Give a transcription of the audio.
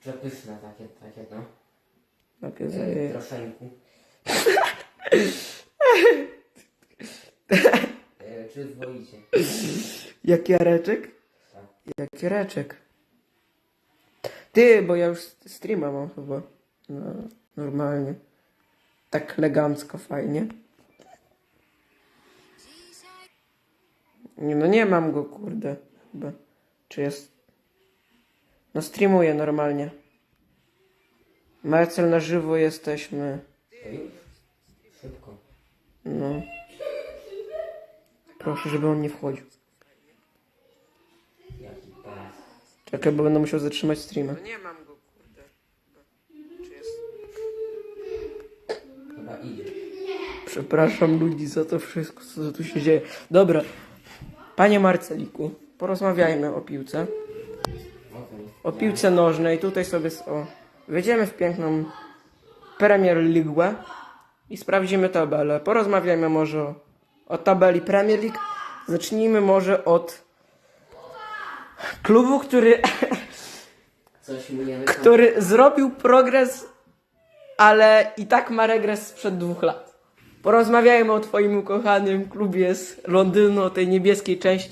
Przepyszne takie, takie no. Takie E, zaje... Troszeńku. E, Przyzwoicie. Jak jareczek? Tak. Jak jareczek. Ty, bo ja już streama mam chyba. No, normalnie. Tak elegancko, fajnie. Nie, no nie mam go, kurde. Chyba. Czy jest... No streamuję normalnie. Marcel na żywo jesteśmy. Szybko. No. Proszę, żeby on nie wchodził. Jaki pas. Czekaj, bo będę musiał zatrzymać streama. No nie mam go, kurde. Czy jest... Chyba idzie. Przepraszam ludzi za to wszystko, co tu się dzieje. Dobra. Panie Marceliku, porozmawiajmy o piłce. O piłce nożnej. Tutaj sobie o, wejdziemy w piękną Premier League i sprawdzimy tabelę. Porozmawiajmy może o, o tabeli Premier League. Zacznijmy może od klubu, który, który zrobił progres, ale i tak ma regres sprzed dwóch lat. Porozmawiajmy o twoim ukochanym klubie z Londynu, o tej niebieskiej części